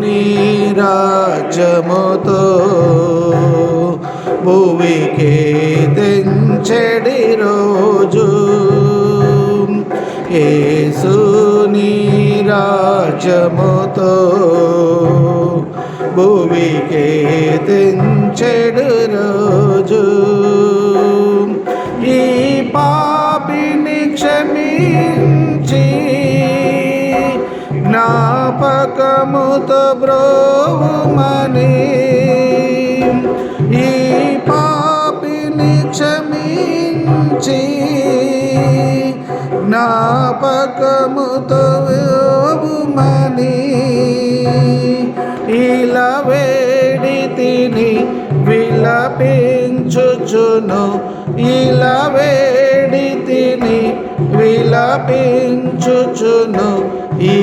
నీరాజముతో భువికి తెంచెడి రోజు. ఏసు నీరాజముతో భువికి తెంచెడు జ్ఞాపకముతో బ్రోమని ఈ పాపిని క్షమించి జ్ఞాపకముతో బ్రోమని ఇలా వేడి తిని విలపించుచును. ఇలా వేడి తిని విలపించుచును. ఈ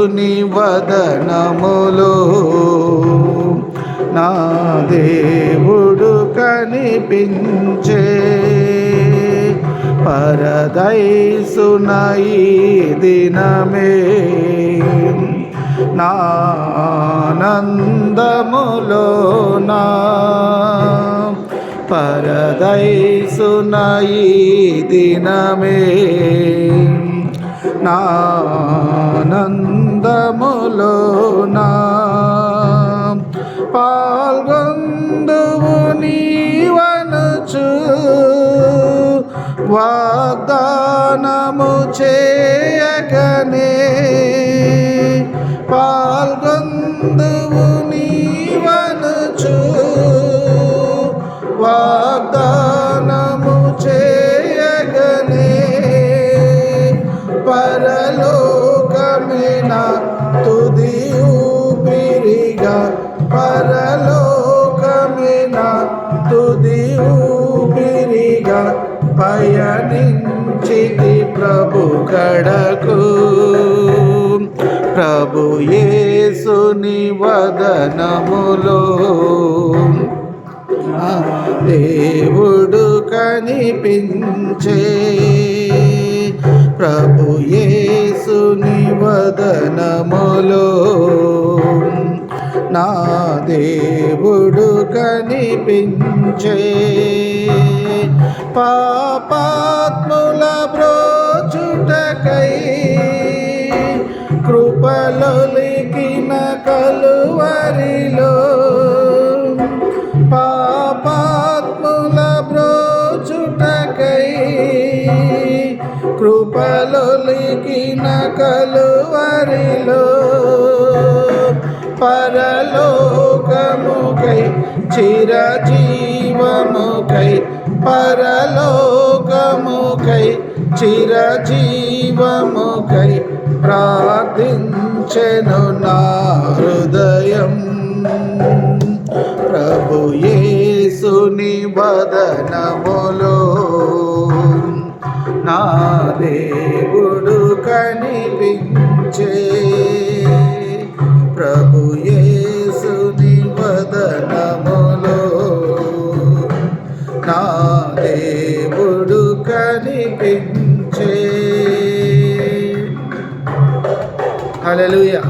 యేసుని వదనములో నా దేవుడు కనిపించే పరదైసునై దినమే నా పరదైసునై దినమే నానంద పాల్గొందువు నీవనుచు. వాగ్దానము చేయగనే పాల్గొందువు నీవనుచు. వాగ్దానము చేయగనే పరలోకమిన తుది ఊపిరిగా పరలోకమిన తుది ఊపిరిగా పయనించితి ప్రభు కడకు. ప్రభు యేసుని వదనములో. దేవుడు కనిపించే ప్రభు యేసుని వదనములో. నా దేవుడు కనిపించే పాపాత్ముల బ్రోచుటకై కృపలొలికిన కలువరిలో పాపాత్ముల బ్రోచుటకై కృపలొలికిన కలువరిలో పరలోకముకై చిరజీవముకై పరలోకముకై చిరజీవముకై ప్రార్థించెను నా హృదయం. ప్రభు యేసుని వదనములో నా కనిపించే. హల్లెలూయా